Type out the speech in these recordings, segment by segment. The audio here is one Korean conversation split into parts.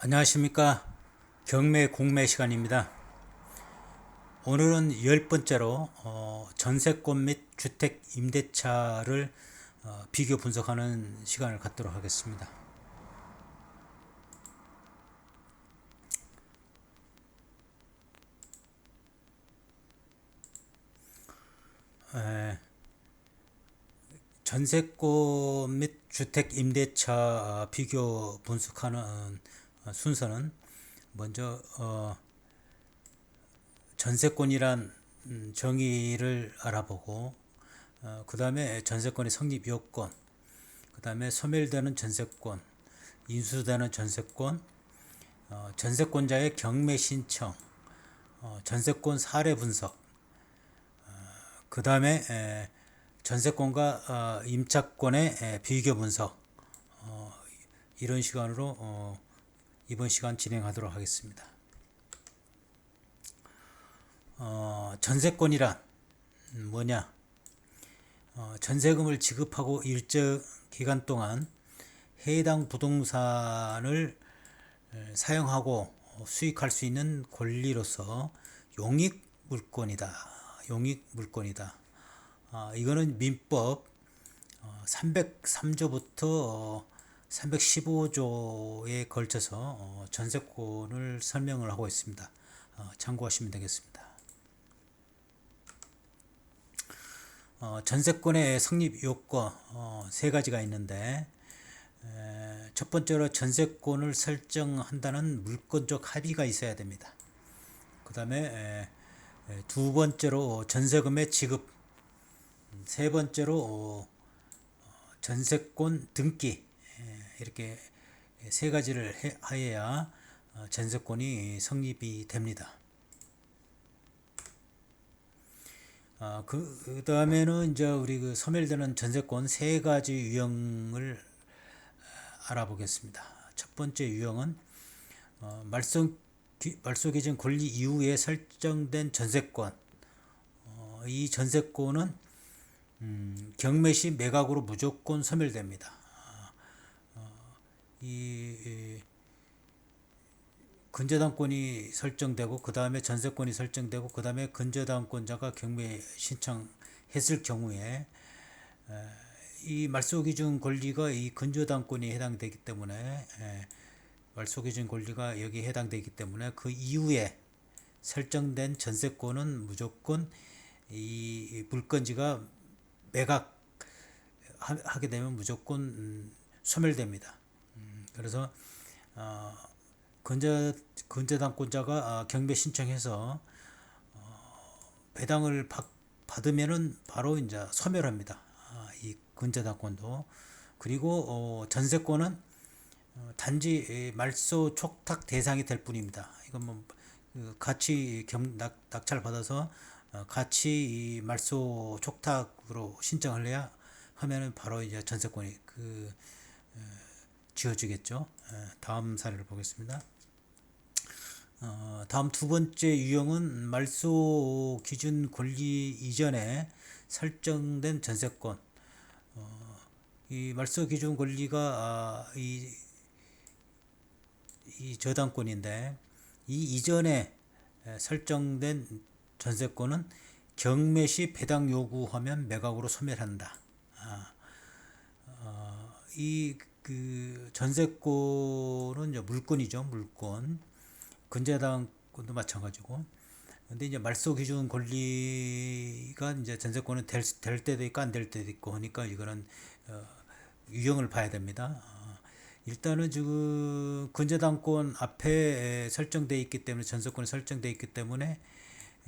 안녕하십니까. 경매 공매 시간입니다. 오늘은 열 번째로 어, 전세권 및 주택 임대차를 어, 비교 분석하는 시간을 갖도록 하겠습니다. 에, 전세권 및 주택 임대차 비교 분석하는 어, 순서는 먼저 어, 전세권이란 음, 정의를 알아보고 어, 그 다음에 전세권의 성립 요건 그 다음에 소멸되는 전세권 인수되는 전세권 어, 전세권자의 경매 신청 어, 전세권 사례 분석 어, 그 다음에 전세권과 어, 임차권의 에, 비교 분석 어, 이런 시간으로 어, 이번 시간 진행하도록 하겠습니다. 어, 전세권이란 뭐냐? 어, 전세금을 지급하고 일정 기간 동안 해당 부동산을 사용하고 수익할 수 있는 권리로서 용익 물권이다. 용익 물권이다. 아, 이거는 민법 303조부터 어, 315조에 걸쳐서 어, 전세권을 설명을 하고 있습니다. 어, 참고하시면 되겠습니다. 어, 전세권의 성립 요건 세 가지가 있는데 첫 번째로 전세권을 설정한다는 물권적 합의가 있어야 됩니다. 그 다음에 두 번째로 전세금의 지급, 세 번째로 전세권 등기, 이렇게 세 가지를 하여야 어, 전세권이 성립이 됩니다. 아, 그, 그 다음에는 이제 우리 그 소멸되는 전세권 세 가지 유형을 어, 알아보겠습니다. 첫 번째 유형은 어, 말소, 말소 기준 권리 이후에 설정된 전세권. 어, 이 전세권은 음, 경매 시 매각으로 무조건 소멸됩니다. 이, 이 근저당권이 설정되고 그 다음에 전세권이 설정되고 그 다음에 근저당권자가 경매 신청했을 경우에 이 말소기준 권리가 이 근저당권이 해당되기 때문에 말소기준 권리가 여기 해당되기 때문에 그 이후에 설정된 전세권은 무조건 이 물건지가 매각 하게 되면 무조건 음, 소멸됩니다. 그래서 어, 근저 근저당권자가 어, 경매 신청해서 어, 배당을 받, 받으면은 바로 이제 소멸합니다. 아, 이 근저당권도 그리고 어, 전세권은 어, 단지 말소 촉탁 대상이 될 뿐입니다. 이건 뭐그 같이 겸, 낙, 낙찰 받아서 어, 같이 이 말소 촉탁으로 신청을 해야 하면은 바로 이제 전세권이 그 어, 지어지겠죠. 예, 다음 사례를 보겠습니다. 어, 다음 두 번째 유형은 말소 기준 권리 이전에 설정된 전세권. 어, 이 말소 기준 권리가 아, 이, 이 저당권인데 이 이전에 설정된 전세권은 경매 시 배당 요구하면 매각으로 소멸한다. 아, 어, 이 그 전세권은 이제 물권이죠, 물권. 근저당권도 마찬가지고. 근데 이제 말소 기준 권리가 이제 전세권은 될, 될 때도 있고 안 될 때도 있고 하니까 이거는 어, 유형을 봐야 됩니다. 어, 일단은 지금 근저당권 앞에 설정되어 있기 때문에 전세권이 설정되어 있기 때문에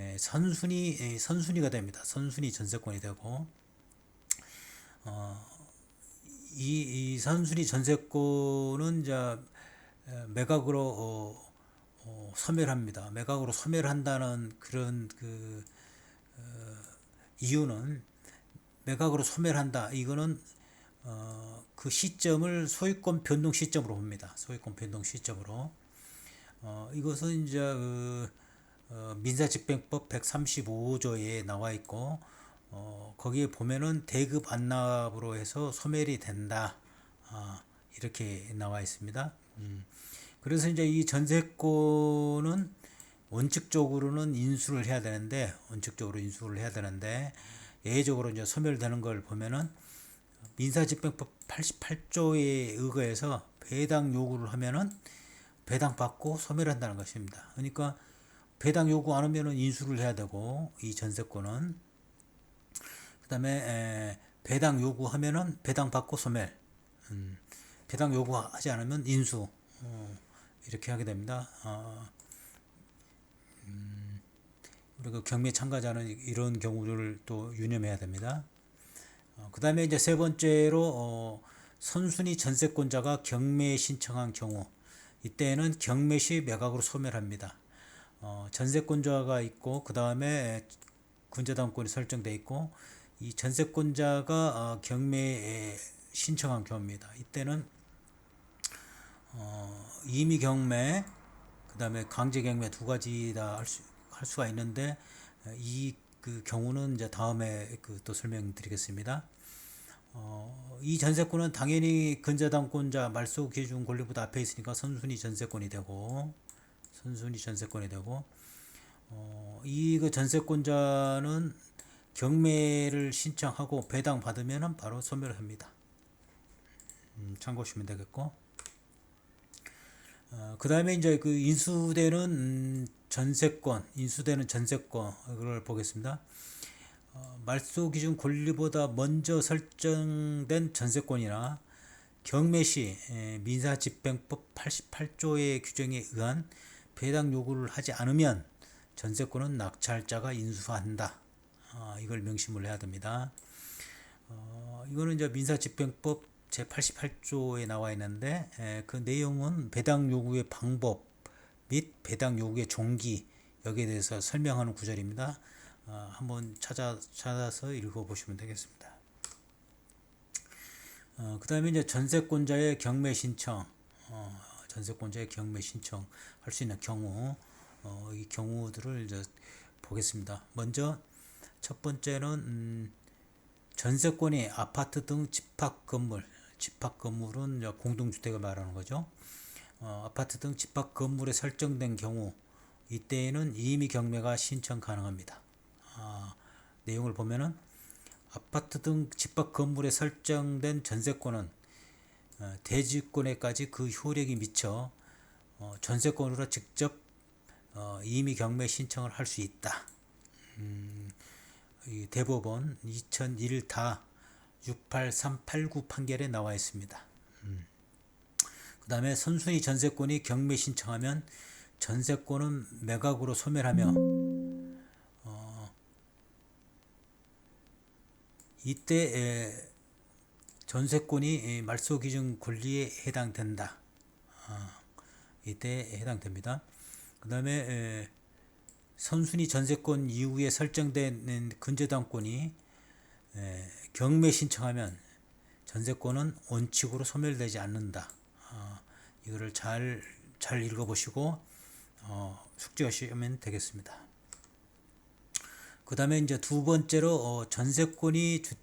에, 선순위 선순위가 됩니다. 선순위 전세권이 되고 어, 이, 이 선순위 전세권은 이제 매각으로 어, 어, 소멸합니다. 매각으로 소멸한다는 그런 그 어, 이유는 매각으로 소멸한다. 이거는 어, 그 시점을 소유권 변동 시점으로 봅니다. 소유권 변동 시점으로. 어, 이것은 이제 그, 어, 민사집행법 135조에 나와 있고 어, 거기에 보면은 대급 안납으로 해서 소멸이 된다. 어, 이렇게 나와 있습니다. 음, 그래서 이제 이 전세권은 원칙적으로는 인수를 해야 되는데 원칙적으로 인수를 해야 되는데 예외적으로 이제 소멸되는 걸 보면은 민사집행법 88조에 의거해서 배당 요구를 하면은 배당 받고 소멸한다는 것입니다. 그러니까 배당 요구 안 하면은 인수를 해야 되고 이 전세권은 그다음에 배당 요구하면은 배당 받고 소멸. 음, 배당 요구하지 않으면 인수. 어, 이렇게 하게 됩니다. 어, 음, 우리가 경매 참가자는 이런 경우를 또 유념해야 됩니다. 어, 그 다음에 이제 세 번째로 어, 선순위 전세권자가 경매 신청한 경우 이때는 경매 시 매각으로 소멸합니다. 어, 전세권자가 있고 그 다음에 근저당권이 설정돼 있고 이 전세권자가 어, 경매에 신청한 경우입니다. 이때는 어, 임의 경매 그 다음에 강제 경매 두 가지 다할 수, 할 수가 있는데 이 그 경우는 이제 다음에 그 또 설명드리겠습니다. 어, 이 전세권은 당연히 근저당권자 말소 기준 권리보다 앞에 있으니까 선순위 전세권이 되고 선순위 전세권이 되고 어, 이그 전세권자는 경매를 신청하고 배당 받으면 바로 소멸 합니다. 음, 참고하시면 되겠고 어, 그 다음에 이제 그 인수되는 음, 전세권, 인수되는 전세권을 보겠습니다. 어, 말소 기준 권리보다 먼저 설정된 전세권이나 경매 시 민사집행법 88조의 규정에 의한 배당 요구를 하지 않으면 전세권은 낙찰자가 인수한다. 어, 이걸 명심을 해야 됩니다. 어, 이거는 이제 민사집행법 제 88조에 나와 있는데 에, 그 내용은 배당 요구의 방법 및 배당 요구의 종기 여기에 대해서 설명하는 구절입니다. 어, 한번 찾아 찾아서 읽어보시면 되겠습니다. 어, 그 다음에 이제 전세권자의 경매 신청, 어, 전세권자의 경매 신청 할 수 있는 경우, 어, 이 경우들을 이제 보겠습니다. 먼저 첫 번째는 음, 전세권이 아파트 등 집합 건물, 집합 건물은 공동주택을 말하는 거죠. 어, 아파트 등 집합 건물에 설정된 경우 이때에는 임의 경매가 신청 가능합니다. 아, 내용을 보면은 아파트 등 집합 건물에 설정된 전세권은 어, 대지권에까지 그 효력이 미쳐 어, 전세권으로 직접 어, 임의 경매 신청을 할 수 있다. 음, 대법원 2001다 68389 판결에 나와 있습니다. 음. 그 다음에 선순위 전세권이 경매 신청하면 전세권은 매각으로 소멸하며 어, 이때 전세권이 말소 기준 권리에 해당된다. 어, 이때 해당됩니다. 그 다음에 선순위 전세권 이후에 설정된 근저당권이 경매 신청하면 전세권은 원칙으로 소멸되지 않는다. 어, 이거를 잘, 잘 읽어보시고 어, 숙지하시면 되겠습니다. 그 다음에 이제 두 번째로 어, 전세권이 주,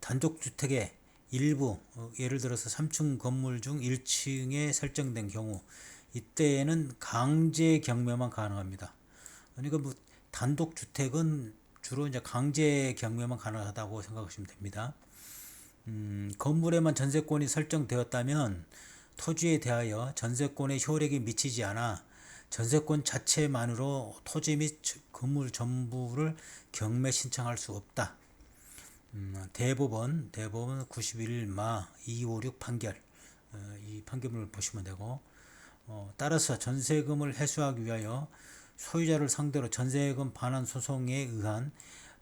단독주택의 일부 어, 예를 들어서 3층 건물 중 1층에 설정된 경우 이때에는 강제 경매만 가능합니다. 그러니까 뭐 단독 주택은 주로 이제 강제 경매만 가능하다고 생각하시면 됩니다. 음, 건물에만 전세권이 설정되었다면 토지에 대하여 전세권의 효력이 미치지 않아 전세권 자체만으로 토지 및 건물 전부를 경매 신청할 수 없다. 음, 대법원 대법원 91마 256 판결 어, 이 판결문을 보시면 되고 어, 따라서 전세금을 회수하기 위하여 소유자를 상대로 전세금 반환 소송에 의한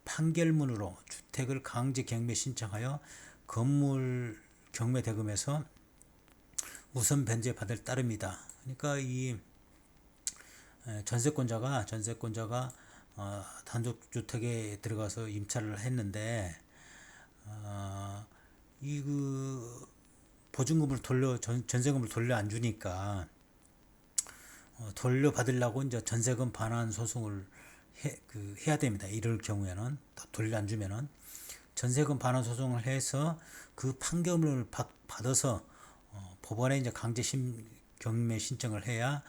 판결문으로 주택을 강제 경매 신청하여 건물 경매 대금에서 우선 변제 받을 따름이다. 그러니까 이 전세권자가 전세권자가 어, 단독 주택에 들어가서 임차를 했는데 어, 이그 보증금을 돌려 전, 전세금을 돌려 안 주니까 어, 돌려받으려고 이제 전세금 반환 소송을 해, 그 해야 됩니다. 이럴 경우에는 돌려 안 주면은 전세금 반환 소송을 해서 그 판결을 받, 받아서 어, 법원에 이제 강제 심 경매 신청을 해야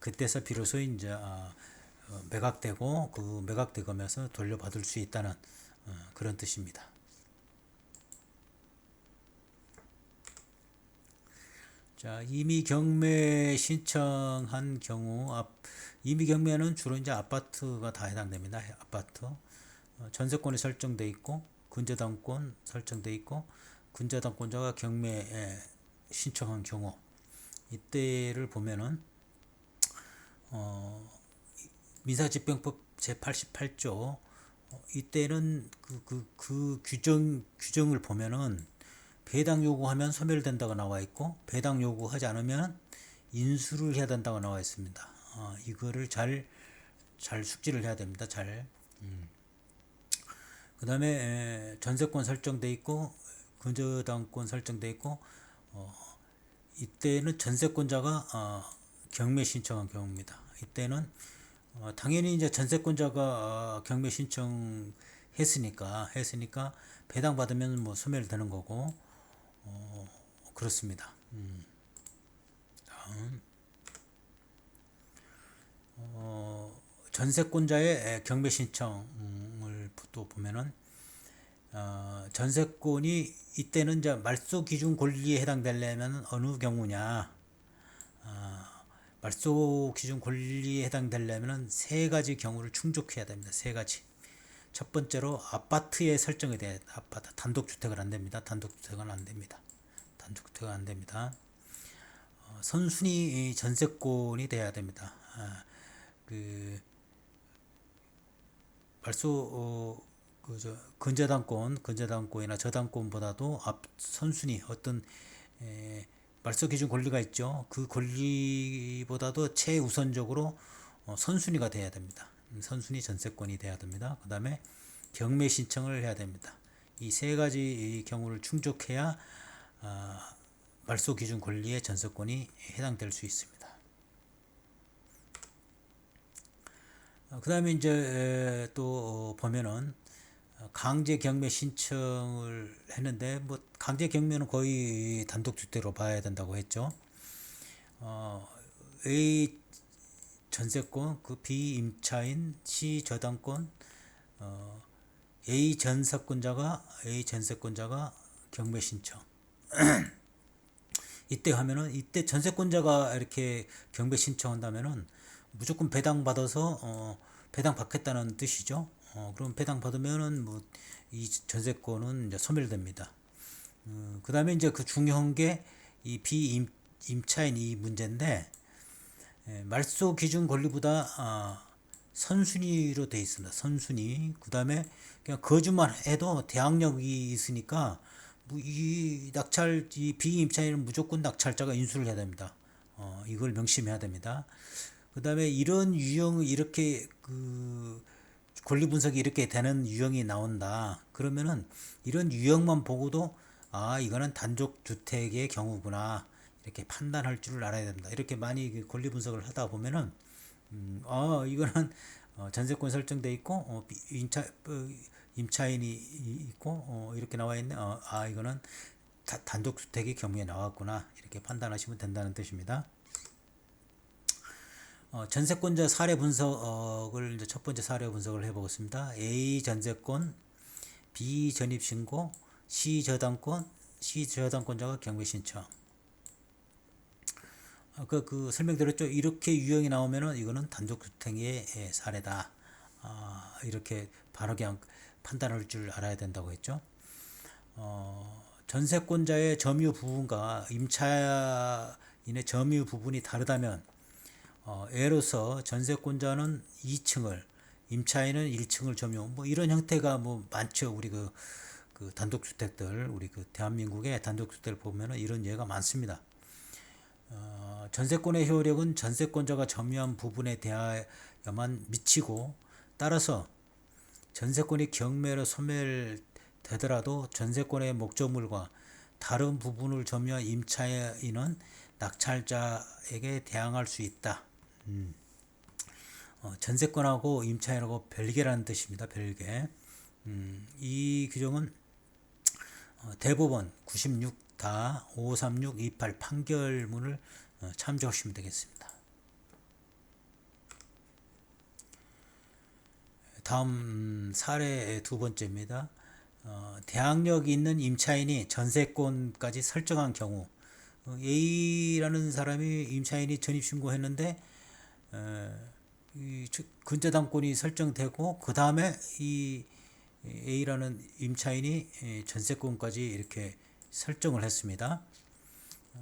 그때서 비로소 이제 어, 어, 매각되고 그 매각되면서 돌려받을 수 있다는 어, 그런 뜻입니다. 자, 이미 경매 신청한 경우 앞 이미 경매는 주로 이제 아파트가 다 해당됩니다. 아파트 어, 전세권이 설정돼 있고 근저당권 설정돼 있고 근저당권자가 경매에 신청한 경우 이때를 보면은 어, 민사집행법 제 88조 어, 이때는 그, 그, 그 규정 규정을 보면은 배당 요구하면 소멸된다고 나와 있고 배당 요구하지 않으면 인수를 해야 된다고 나와 있습니다. 어, 이거를 잘 잘 숙지를 해야 됩니다. 잘. 음. 그 다음에 전세권 설정돼 있고 근저당권 설정돼 있고 어, 이때는 전세권자가 어, 경매 신청한 경우입니다. 이때는 어, 당연히 이제 전세권자가 어, 경매 신청 했으니까 했으니까 배당 받으면 뭐 소멸되는 거고 어, 그렇습니다. 음. 다음 어, 전세권자의 경매 신청을 또 보면은 어, 전세권이 이때는 이제 말소 기준 권리에 해당되려면 어느 경우냐? 어, 말소 기준 권리에 해당되려면 세 가지 경우를 충족해야 됩니다. 세 가지. 첫 번째로 아파트에 설정이 돼야 아파트 단독 주택은 안 됩니다. 단독 주택은 안 됩니다. 주택은 안 됩니다. 어, 선순위 전세권이 돼야 됩니다. 아, 그 말소 어, 그저 근저당권, 근저당권이나 저당권보다도 앞 선순위 어떤 에, 말소 기준 권리가 있죠. 그 권리보다도 최우선적으로 어, 선순위가 돼야 됩니다. 음, 선순위 전세권이 돼야 됩니다. 그 다음에 경매 신청을 해야 됩니다. 이 세 가지 경우를 충족해야 어, 말소 기준 권리의 전세권이 해당될 수 있습니다. 어, 그 다음에 이제 또 보면은 강제 경매 신청을 했는데 뭐 강제 경매는 거의 단독 주택으로 봐야 된다고 했죠. 어, A 전세권, 그 B 임차인, C 저당권, 어, A 전세권자가 A 전세권자가 경매 신청. 이때 하면은 이때 전세권자가 이렇게 경매 신청한다면은 무조건 배당 받아서 어, 배당 받겠다는 뜻이죠. 어, 그럼 배당 받으면은 뭐 이 전세권은 이제 소멸됩니다. 어, 그 다음에 이제 그 중요한 게 이 비임 임차인 이 문제인데 에, 말소 기준 권리보다 아, 선순위로 돼 있습니다. 선순위. 그 다음에 그냥 거주만 해도 대항력이 있으니까 뭐 이 낙찰 이 비임차인은 무조건 낙찰자가 인수를 해야 됩니다. 어, 이걸 명심해야 됩니다. 그 다음에 이런 유형 이렇게 그 권리 분석이 이렇게 되는 유형이 나온다. 그러면은 이런 유형만 보고도 아 이거는 단독 주택의 경우구나 이렇게 판단할 줄을 알아야 됩니다. 이렇게 많이 그 권리 분석을 하다 보면은 음, 아 이거는 어, 전세권 설정돼 있고 어, 임차 어, 임차인이 있고 어, 이렇게 나와 있네. 어, 아 이거는 다, 단독 주택의 경우에 나왔구나 이렇게 판단하시면 된다는 뜻입니다. 어, 전세권자 사례 분석을 이제 첫 번째 사례 분석을 해보겠습니다. A 전세권, B 전입 신고, C 저당권, C 저당권자가 경매 신청. 아까 그 설명드렸죠. 이렇게 유형이 나오면은 이거는 단독주택의 예, 사례다. 아, 이렇게 바로 그냥 판단할 줄 알아야 된다고 했죠. 어, 전세권자의 점유 부분과 임차인의 점유 부분이 다르다면 어, 예로서 전세권자는 2층을 임차인은 1층을 점유 뭐 이런 형태가 뭐 많죠 우리 그, 그 단독주택들 우리 그 대한민국의 단독주택을 보면은 이런 예가 많습니다. 어, 전세권의 효력은 전세권자가 점유한 부분에 대하여만 미치고 따라서 전세권이 경매로 소멸되더라도 전세권의 목적물과 다른 부분을 점유한 임차인은 낙찰자에게 대항할 수 있다. 음. 어, 전세권하고 임차인하고 별개라는 뜻입니다. 별개. 음, 이 규정은 어, 대법원 96다 53628 판결문을 어, 참조하시면 되겠습니다. 다음 사례 두 번째입니다. 어, 대항력이 있는 임차인이 전세권까지 설정한 경우 어, A라는 사람이 임차인이 전입신고했는데 어, 근저당권이 설정되고 그 다음에 이 A라는 임차인이 에, 전세권까지 이렇게 설정을 했습니다.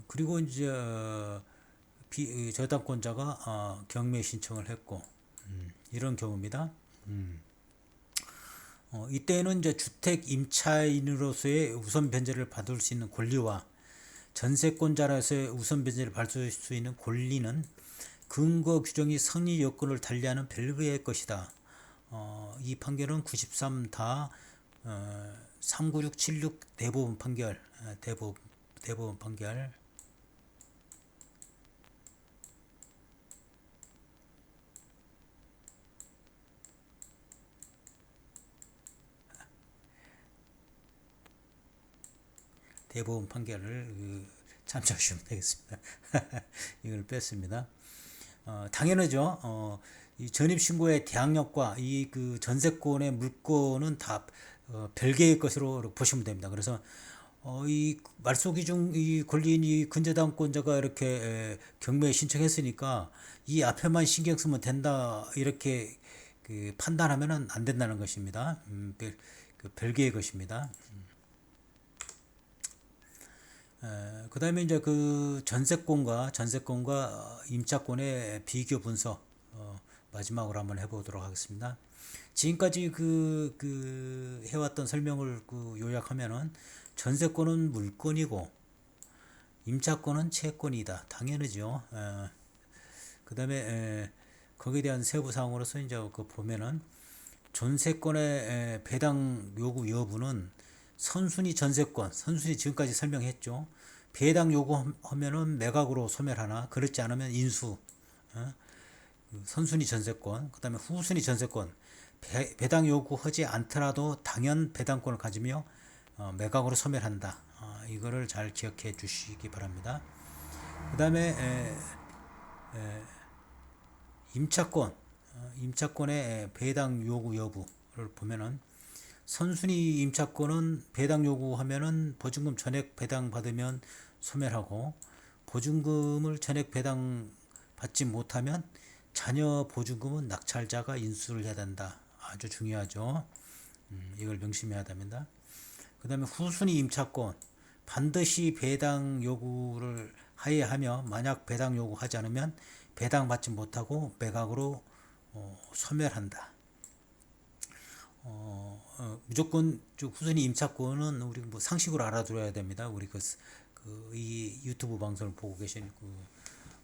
그리고 이제 어, 비, 이 저당권자가 어, 경매 신청을 했고 음, 이런 경우입니다. 음. 어, 이때는 이제 주택 임차인으로서의 우선 변제를 받을 수 있는 권리와 전세권자로서의 우선 변제를 받을 수 있는 권리는 근거 규정이 성립 요건을 달리하는 별개의 것이다. 어, 이 판결은 93다 어, 39676 대법원 판결 어, 대법 대법원 판결 대법원 판결을 그, 참조하시면 되겠습니다. 이걸 뺐습니다. 어, 당연하죠. 어, 이 전입신고의 대항력과 이 그 전세권의 물건은 다 어, 별개의 것으로 보시면 됩니다. 그래서 어, 이 말소기 중 이 권리인 이 근저당권자가 이렇게 에, 경매에 신청했으니까 이 앞에만 신경 쓰면 된다 이렇게 그 판단하면은 안 된다는 것입니다. 음, 별, 그 별개의 것입니다. 그 다음에 이제 그 전세권과 전세권과 어, 임차권의 비교 분석 어, 마지막으로 한번 해보도록 하겠습니다. 지금까지 그, 그 해왔던 설명을 그 요약하면은 전세권은 물건이고 임차권은 채권이다. 당연하죠. 그 다음에 거기에 대한 세부 사항으로서 이제 그 보면은 전세권의 에, 배당 요구 여부는 선순위 전세권, 선순위 지금까지 설명했죠. 배당 요구하면은 매각으로 소멸하나, 그렇지 않으면 인수. 어? 그 선순위 전세권, 그다음에 후순위 전세권. 배, 배당 요구하지 않더라도 당연 배당권을 가지며 어, 매각으로 소멸한다. 어, 이거를 잘 기억해 주시기 바랍니다. 그다음에 에, 에, 임차권, 어, 임차권의 배당 요구 여부를 보면은 선순위 임차권은 배당 요구하면은 보증금 전액 배당 받으면 소멸하고 보증금을 전액 배당 받지 못하면 자녀 보증금은 낙찰자가 인수를 해야 된다. 아주 중요하죠. 음, 이걸 명심해야 됩니다. 그 다음에 후순위 임차권 반드시 배당 요구를 하에하며 만약 배당 요구하지 않으면 배당 받지 못하고 매각으로 어, 소멸한다. 어, 어, 무조건 후순위 임차권은 우리 뭐 상식으로 알아들어야 됩니다. 우리 그, 그, 이 유튜브 방송을 보고 계신 그,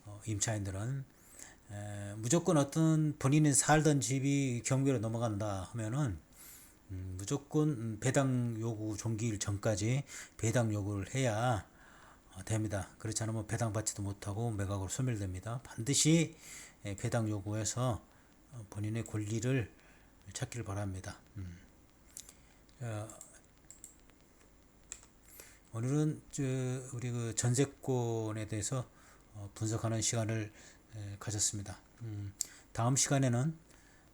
어, 임차인들은 에, 무조건 어떤 본인이 살던 집이 경매로 넘어간다 하면은 음, 무조건 배당 요구 종기일 전까지 배당 요구를 해야 어, 됩니다. 그렇지 않으면 배당 받지도 못하고 매각으로 소멸됩니다. 반드시 에, 배당 요구해서 어, 본인의 권리를 찾기를 바랍니다. 음. 어, 오늘은 저 우리 그 전세권에 대해서 어, 분석하는 시간을 에, 가졌습니다. 음, 다음 시간에는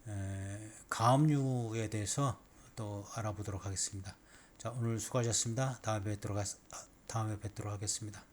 에, 가압류에 대해서 또 알아보도록 하겠습니다. 자 오늘 수고하셨습니다. 다음에 뵙도록, 하, 다음에 뵙도록 하겠습니다.